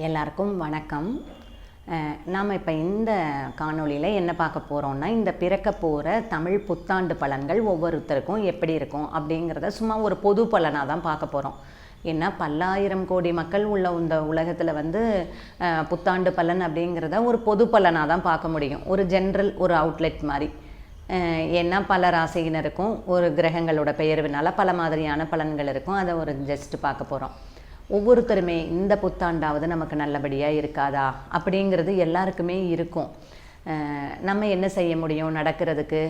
எல்லாருக்கும் வணக்கம். நாம் இப்போ இந்த காணொளியில் என்ன பார்க்க போகிறோம்னா இந்த பிறக்க போகிற தமிழ் புத்தாண்டு பலன்கள் ஒவ்வொருத்தருக்கும் எப்படி இருக்கும் அப்படிங்கிறத சும்மா ஒரு பொது பலனாக தான் பார்க்க போகிறோம் ஏன்னா பல்லாயிரம் கோடி மக்கள் உள்ள இந்த உலகத்தில் வந்து புத்தாண்டு பலன் அப்படிங்கிறத ஒரு பொது பலனாக தான் பார்க்க முடியும். ஒரு ஜென்ரல் ஒரு அவுட்லெட் மாதிரி. ஏன்னா பல ராசியினருக்கும் ஒரு கிரகங்களோட பெயர்வினால் பல மாதிரியான பலன்கள் இருக்கும். அதை ஒரு ஜஸ்ட் பார்க்க போகிறோம் ஒவ்வொருத்தருமே இந்த புத்தாண்டாவது நமக்கு நல்லபடியாக இருக்காதா? அப்படிங்கிறது எல்லாருக்குமே இருக்கும். நம்ம என்ன செய்ய முடியும் நடக்கிறதுக்கு?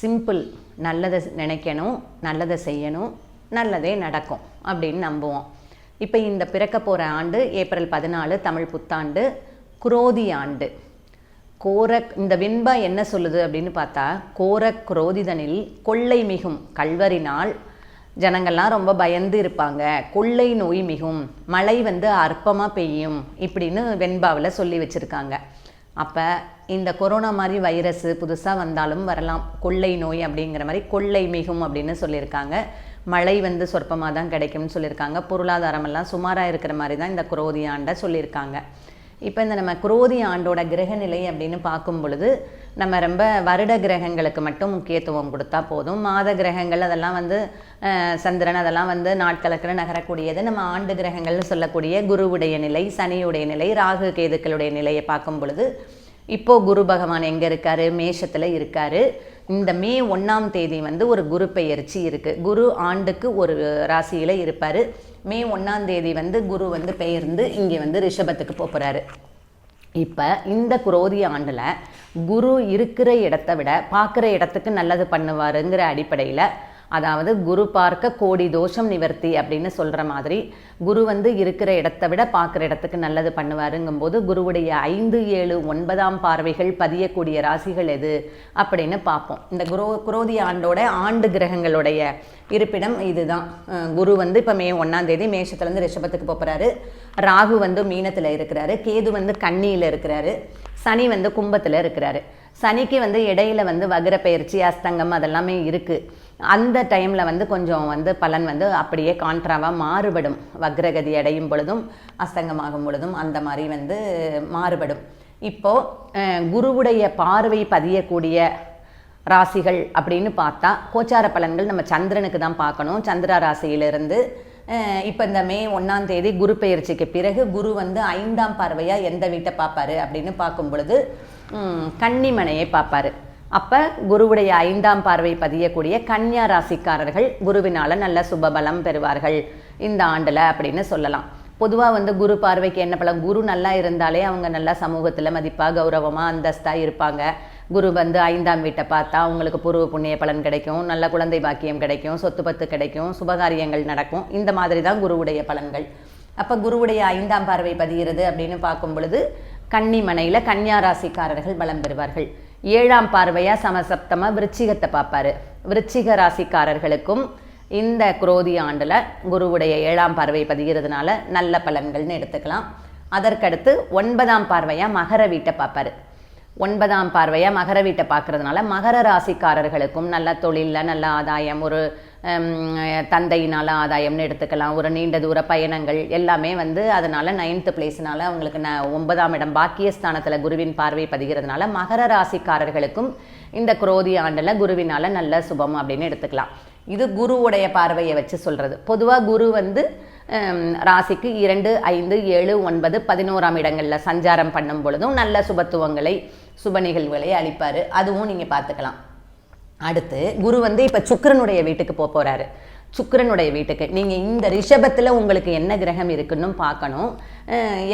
சிம்பிள் நல்லதை நினைக்கணும் நல்லதை செய்யணும் நல்லதே நடக்கும் அப்படின்னு நம்புவோம். இப்போ இந்த பிறக்க போகிற ஆண்டு ஏப்ரல் பதினாலு தமிழ் புத்தாண்டு குரோதி ஆண்டு. கோர இந்த வெண்பா என்ன சொல்லுது அப்படின்னு பார்த்தா கோர குரோதிதனில் கொள்ளை மிகும் கல்வரினால் ஜனங்கள்லாம் ரொம்ப பயந்து இருப்பாங்க. கொள்ளை நோய் மிகும். மழை வந்து அற்பமாக பெய்யும். இப்படின்னு வெண்பாவில் சொல்லி வச்சுருக்காங்க. அப்போ இந்த கொரோனா மாதிரி வைரஸ் புதுசாக வந்தாலும் வரலாம். கொள்ளை நோய் அப்படிங்கிற மாதிரி கொள்ளை மிகும் அப்படின்னு சொல்லியிருக்காங்க. மழை வந்து சொற்பமாக தான் கிடைக்கும்னு சொல்லியிருக்காங்க. பொருளாதாரமெல்லாம் சுமாராக இருக்கிற மாதிரி தான் இந்த குரோதி ஆண்டை சொல்லியிருக்காங்க. இப்போ இந்த நம்ம குரோதி ஆண்டோட கிரக நிலை அப்படின்னு பார்க்கும் பொழுது நம்ம ரொம்ப வருட கிரகங்களுக்கு மட்டும் முக்கியத்துவம் கொடுத்தா போதும். மாத கிரகங்கள் அதெல்லாம் வந்து சந்திரன் அதெல்லாம் வந்து நாட்களுக்கு நகரக்கூடியது. நம்ம ஆண்டு கிரகங்கள்னு சொல்லக்கூடிய குருவுடைய நிலை சனியுடைய நிலை ராகு கேதுக்களுடைய நிலையை பார்க்கும் பொழுது இப்போது குரு பகவான் எங்கே இருக்காரு? மேஷத்தில் இருக்காரு. இந்த மே ஒன்றாம் தேதி வந்து ஒரு குரு பெயர்ச்சி இருக்குது குரு ஆண்டுக்கு ஒரு ராசியில் இருப்பார். மே ஒன்றாம் தேதி வந்து குரு வந்து பெயர்ந்து இங்கே வந்து ரிஷபத்துக்கு போக போகிறாரு இப்போ இந்த குரோதி ஆண்டில் குரு இருக்கிற இடத்த விட பார்க்குற இடத்துக்கு நல்லது பண்ணுவாருங்கிற அடிப்படையில் அதாவது குரு பார்க்க கோடி தோஷம் நிவர்த்தி அப்படின்னு சொல்கிற மாதிரி குரு வந்து இருக்கிற இடத்த விட பார்க்குற இடத்துக்கு நல்லது பண்ணுவாருங்கும்போது குருவுடைய ஐந்து ஏழு ஒன்பதாம் பார்வைகள் பதியக்கூடிய ராசிகள் எது அப்படின்னு பார்ப்போம். இந்த குரோ குரோதி ஆண்டோட ஆண்டு கிரகங்களுடைய இருப்பிடம் இதுதான். குரு வந்து இப்போ மே ஒன்றாம் தேதி மேஷத்துலேருந்து ரிஷபத்துக்கு போகிறாரு ராகு வந்து மீனத்தில் இருக்கிறாரு. கேது வந்து கன்னியில் இருக்கிறாரு. சனி வந்து கும்பத்தில் இருக்கிறாரு. சனிக்கு வந்து இடையில வந்து வகர பயிற்சி அஸ்தங்கம் அதெல்லாமே இருக்குது அந்த டைமில் வந்து கொஞ்சம் வந்து பலன் வந்து அப்படியே கான்ட்ராவாக மாறுபடும். வக்ரகதி அடையும் பொழுதும் அஸ்தங்கமாகும் பொழுதும் அந்த மாதிரி வந்து மாறுபடும். இப்போது குருவுடைய பார்வை பதியக்கூடிய ராசிகள் அப்படின்னு பார்த்தா கோச்சார பலன்கள் நம்ம சந்திரனுக்கு தான் பார்க்கணும். சந்திரா ராசியிலிருந்து இப்போ இந்த மே ஒன்றாம் தேதி குரு பெயர்ச்சிக்கு பிறகு குரு வந்து ஐந்தாம் பார்வையாக எந்த வீட்டை பார்ப்பாரு அப்படின்னு பார்க்கும் பொழுது கன்னிமனையை பார்ப்பாரு. அப்போ குருவுடைய ஐந்தாம் பார்வை பதியக்கூடிய கன்னியா ராசிக்காரர்கள் குருவினால நல்ல சுபபலம் பெறுவார்கள் இந்த ஆண்டில் அப்படின்னு சொல்லலாம். பொதுவாக வந்து குரு பார்வைக்கு என்ன பலம்? குரு நல்லா இருந்தாலே அவங்க நல்லா சமூகத்தில் மதிப்பாக கௌரவமாக அந்தஸ்தாக இருப்பாங்க. குரு வந்து ஐந்தாம் வீட்டை பார்த்தா அவங்களுக்கு பூர்வ புண்ணிய பலன் கிடைக்கும் நல்ல குழந்தை பாக்கியம் கிடைக்கும் சொத்து பத்து கிடைக்கும் சுபகாரியங்கள் நடக்கும். இந்த மாதிரி தான் குருவுடைய பலன்கள். அப்போ குருவுடைய ஐந்தாம் பார்வை பதிகிறது அப்படின்னு பார்க்கும் பொழுது கன்னி மனையில் கன்னியா ராசிக்காரர்கள் பலம் பெறுவார்கள். ஏழாம் பார்வையாக சமசப்தமாக விருச்சிகத்தை பார்ப்பாரு. விருச்சிக ராசிக்காரர்களுக்கும் இந்த குரோதி ஆண்டில் குருவுடைய ஏழாம் பார்வை பதிகிறதுனால நல்ல பலன்கள்னு எடுத்துக்கலாம். அதற்கடுத்து ஒன்பதாம் பார்வையாக மகர வீட்டை பார்ப்பாரு. ஒன்பதாம் பார்வையாக மகர வீட்டை பார்க்குறதுனால மகர ராசிக்காரர்களுக்கும் நல்ல தொழிலில் நல்ல ஆதாயம் ஒரு தந்தையினால ஆதாயம்னு எடுத்துக்கலாம். ஒரு நீண்ட தூர பயணங்கள் எல்லாமே வந்து அதனால நைன்த்து பிளேஸ்னால அவங்களுக்கு ந ஒன்பதாம் இடம் பாக்கியஸ்தானத்தில் குருவின் பார்வை பதிகிறதுனால மகர ராசிக்காரர்களுக்கும் இந்த குரோதி ஆண்டில் குருவினால நல்ல சுபம் அப்படின்னு எடுத்துக்கலாம். இது குருவுடைய பார்வையை வச்சு சொல்கிறது பொதுவாக குரு வந்து ராசிக்கு இரண்டு ஐந்து ஏழு ஒன்பது பதினோராம் இடங்களில் சஞ்சாரம் பண்ணும் பொழுதும் நல்ல சுபத்துவங்களை சுப நிகழ்வுகளை அளிப்பார். அதுவும் நீங்கள் பார்த்துக்கலாம். அடுத்து குரு வந்து இப்போ சுக்கரனுடைய வீட்டுக்கு போக போகிறாரு சுக்கரனுடைய வீட்டுக்கு. நீங்கள் இந்த ரிஷபத்தில் உங்களுக்கு என்ன கிரகம் இருக்குன்னு பார்க்கணும்.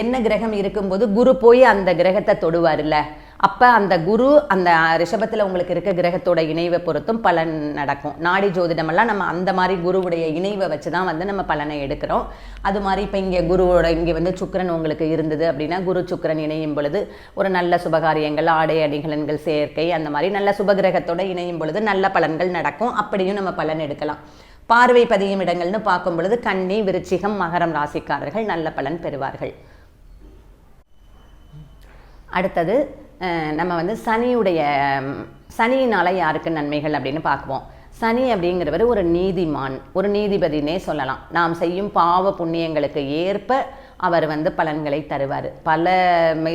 என்ன கிரகம் இருக்கும்போது குரு போய் அந்த கிரகத்தை தொடுவார்ல அப்போ அந்த குரு அந்த ரிஷபத்தில் உங்களுக்கு இருக்க கிரகத்தோட இணைவை பொறுத்தும் பலன் நடக்கும். நாடி ஜோதிடமெல்லாம் நம்ம அந்த மாதிரி குருவுடைய இணைவை வச்சு தான் வந்து நம்ம பலனை எடுக்கிறோம். அது மாதிரி இப்போ இங்கே குருவோட இங்கே வந்து சுக்கரன் உங்களுக்கு இருந்தது அப்படின்னா குரு சுக்கரன் இணையும் பொழுது ஒரு நல்ல சுபகாரியங்கள் ஆடை அணிகலன்கள் சேர்க்கை அந்த மாதிரி நல்ல சுபகிரகத்தோட இணையும் பொழுது நல்ல பலன்கள் நடக்கும். அப்படியும் நம்ம பலன் எடுக்கலாம். பார்வை பதியும் இடங்கள்னு பார்க்கும் பொழுது கன்னி விருச்சிகம் மகரம் ராசிக்காரர்கள் நல்ல பலன் பெறுவார்கள். அடுத்தது நம்ம வந்து சனியுடைய சனியினால் சனியினால யாருக்கு நன்மைகள் அப்படின்னு பார்க்குவோம். சனி அப்படிங்கிறவர் ஒரு நீதிமான் ஒரு நீதிபதினே சொல்லலாம். நாம் செய்யும் பாவ புண்ணியங்களுக்கு ஏற்ப அவர் வந்து பலன்களை தருவார். பல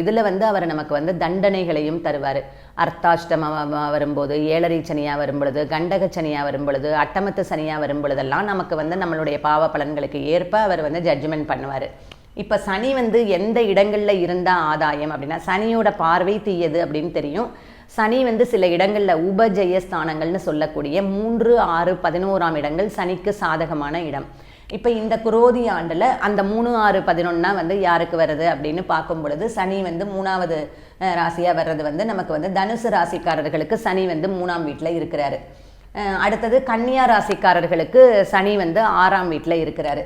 இதில் வந்து அவர் நமக்கு வந்து தண்டனைகளையும் தருவார். அர்த்தாஷ்டம வரும்போது ஏழரை சனியாக வரும்பொழுது கண்டக சனியாக வரும்பொழுது அட்டமத்து சனியாக வரும்பொழுதெல்லாம் நமக்கு வந்து நம்மளுடைய பாவ பலன்களுக்கு ஏற்ப அவர் வந்து ஜட்ஜ்மெண்ட் பண்ணுவார். இப்போ சனி வந்து எந்த இடங்களில் இருந்தால் ஆதாயம் அப்படின்னா சனியோட பார்வை தீயது அப்படின்னு தெரியும். சனி வந்து சில இடங்களில் உபஜெய ஸ்தானங்கள்னு சொல்லக்கூடிய மூன்று ஆறு பதினோராம் இடங்கள் சனிக்கு சாதகமான இடம். இப்போ இந்த குரோதி ஆண்டில் அந்த மூணு ஆறு பதினொன்னா வந்து யாருக்கு வருது அப்படின்னு பார்க்கும் பொழுது சனி வந்து மூணாவது ராசியாக வர்றது வந்து நமக்கு வந்து தனுசு ராசிக்காரர்களுக்கு சனி வந்து மூணாம் வீட்டில் இருக்கிறாரு. அடுத்தது கன்னியா ராசிக்காரர்களுக்கு சனி வந்து ஆறாம் வீட்டில் இருக்கிறாரு.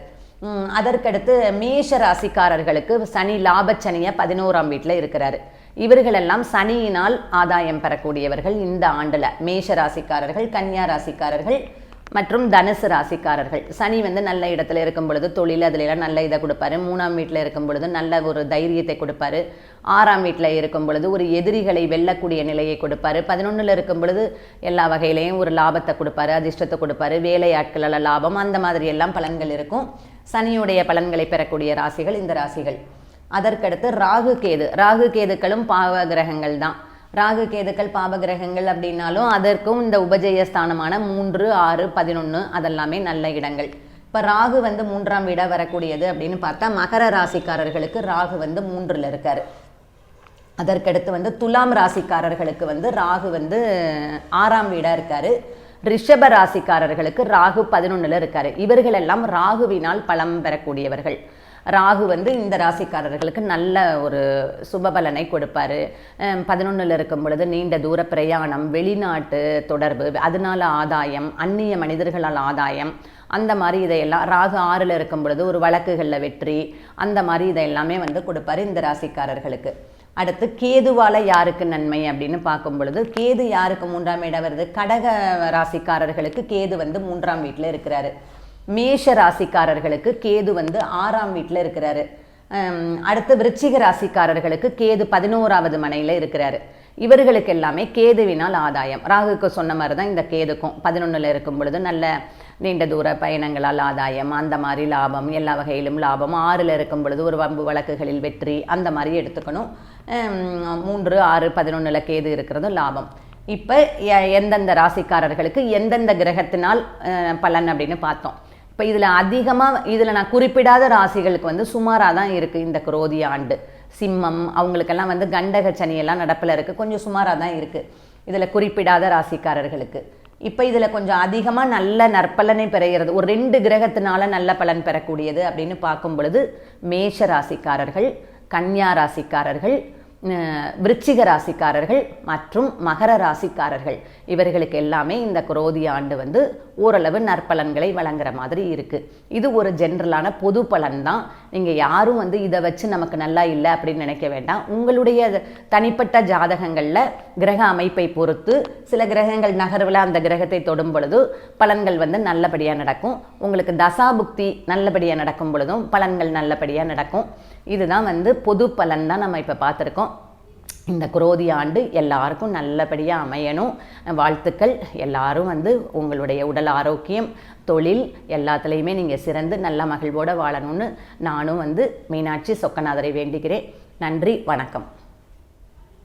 அதற்கடுத்து மேஷ ராசிக்காரர்களுக்கு சனி லாபச்சனியை பதினோராம் வீட்டில் இருக்கிறாரு. இவர்களெல்லாம் சனியினால் ஆதாயம் பெறக்கூடியவர்கள் இந்த ஆண்டில். மேஷ ராசிக்காரர்கள் கன்னியா ராசிக்காரர்கள் மற்றும் தனுசு ராசிக்காரர்கள். சனி வந்து நல்ல இடத்துல இருக்கும் பொழுது தொழில் அதுலலாம் நல்ல இதை கொடுப்பாரு. மூணாம் வீட்டில் இருக்கும் பொழுது நல்ல ஒரு தைரியத்தை கொடுப்பாரு. ஆறாம் வீட்டில் இருக்கும் பொழுது ஒரு எதிரிகளை வெல்லக்கூடிய நிலையை கொடுப்பாரு. பதினொன்றில் இருக்கும் பொழுது எல்லா வகையிலையும் ஒரு லாபத்தை கொடுப்பாரு அதிர்ஷ்டத்தை கொடுப்பாரு. வேலையாட்கள லாபம் அந்த மாதிரி எல்லாம் பலன்கள் இருக்கும். சனியுடைய பலன்களை பெறக்கூடிய ராசிகள் இந்த ராசிகள். அதற்கடுத்து ராகு கேது ராகு கேதுக்களும் பாவ கிரகங்கள் தான். ராகு கேதுக்கள் பாபகிரகங்கள் அப்படின்னாலும் அதற்கும் இந்த உபஜயஸ்தானமான மூன்று ஆறு பதினொன்று அதெல்லாமே நல்ல இடங்கள். இப்போ ராகு வந்து மூன்றாம் வீடாக வரக்கூடியது அப்படின்னு பார்த்தா மகர ராசிக்காரர்களுக்கு ராகு வந்து மூன்றில் இருக்கார். அதற்கடுத்து வந்து துலாம் ராசிக்காரர்களுக்கு வந்து ராகு வந்து ஆறாம் வீடாக இருக்கார். ரிஷப ராசிக்காரர்களுக்கு ராகு பதினொன்றில் இருக்கார். இவர்களெல்லாம் ராகுவினால் பலம் பெறக்கூடியவர்கள். ராகு வந்து இந்த ராசிக்காரர்களுக்கு நல்ல ஒரு சுபபலனை கொடுப்பாரு. பதினொன்றில் இருக்கும் பொழுது நீண்ட தூர பிரயாணம் வெளிநாட்டு தொடர்பு அதனால ஆதாயம் அந்நிய மனிதர்களால் ஆதாயம் அந்த மாதிரி இதையெல்லாம் ராகு ஆறில் இருக்கும் பொழுது ஒரு வழக்குகளில் வெற்றி அந்த மாதிரி இதை எல்லாமே வந்து கொடுப்பாரு இந்த ராசிக்காரர்களுக்கு. அடுத்து கேதுவால யாருக்கு நன்மை அப்படின்னு பார்க்கும் பொழுது கேது யாருக்கு மூன்றாம் இடம் வருது? கடக ராசிக்காரர்களுக்கு கேது வந்து மூன்றாம் வீட்டில் இருக்கிறாரு. மேஷ ராசிக்காரர்களுக்கு கேது வந்து ஆறாம் வீட்டில் இருக்கிறாரு. அடுத்து விருச்சிக ராசிக்காரர்களுக்கு கேது பதினோராவது மனையில் இருக்கிறாரு. இவர்களுக்கு எல்லாமே கேதுவினால் ஆதாயம். ராகுக்கு சொன்ன மாதிரி தான் இந்த கேதுக்கும் பதினொன்றில் இருக்கும் பொழுது நல்ல நீண்ட தூர பயணங்களால் ஆதாயம் அந்த மாதிரி லாபம் எல்லா வகையிலும் லாபம். ஆறில் இருக்கும் பொழுது ஒரு வம்பு வழக்குகளில் வெற்றி அந்த மாதிரி எடுத்துக்கணும். மூன்று ஆறு பதினொன்றில் கேது இருக்கிறதும் லாபம். இப்போ எந்தெந்த ராசிக்காரர்களுக்கு எந்தெந்த கிரகத்தினால் பலன் அப்படின்னு பார்த்தோம். இப்போ இதில் அதிகமாக இதில் நான் குறிப்பிடாத ராசிகளுக்கு வந்து சுமாராக தான் இருக்குது இந்த குரோதி ஆண்டு. சிம்மம் அவங்களுக்கெல்லாம் வந்து கண்டக சனியெல்லாம் நடப்பில் இருக்குது கொஞ்சம் சுமாராக தான் இருக்குது இதில் குறிப்பிடாத ராசிக்காரர்களுக்கு. இப்போ இதில் கொஞ்சம் அதிகமாக நல்ல நற்பலனை பெறுகிறது. ஒரு ரெண்டு கிரகத்தினால நல்ல பலன் பெறக்கூடியது அப்படின்னு பார்க்கும் பொழுது மேஷ ராசிக்காரர்கள் கன்னியா ராசிக்காரர்கள் விருச்சிக ராசிக்காரர்கள் மற்றும் மகர ராசிக்காரர்கள். இவர்களுக்கு எல்லாமே இந்த குரோதி ஆண்டு வந்து ஓரளவு நற்பலன்களை வழங்குற மாதிரி இருக்குது இது ஒரு ஜென்ரலான பொது பலன் தான். நீங்கள் யாரும் வந்து இதை வச்சு நமக்கு நல்லா இல்லை அப்படின்னு நினைக்க வேண்டாம். உங்களுடைய தனிப்பட்ட ஜாதகங்களில் கிரக அமைப்பை பொறுத்து சில கிரகங்கள் நகர்வில் அந்த கிரகத்தை தொடும் பொழுது பலன்கள் வந்து நல்லபடியாக நடக்கும். உங்களுக்கு தசாபுக்தி நல்லபடியாக நடக்கும் பொழுதும் பலன்கள் நல்லபடியாக நடக்கும். இதுதான் வந்து பொது பலன் தான் நம்ம இப்போ பார்த்துருக்கோம். இந்த குரோதி ஆண்டு எல்லாருக்கும் நல்லபடியாக அமையணும். வாழ்த்துக்கள். எல்லாரும் வந்து உங்களுடைய உடல் ஆரோக்கியம் தொழில் எல்லாத்துலேயுமே நீங்கள் சிறந்து நல்ல மகிழ்வோடு வாழணும்னு நானும் வந்து மீனாட்சி சொக்கநாதரை வேண்டுகிறேன் நன்றி வணக்கம்.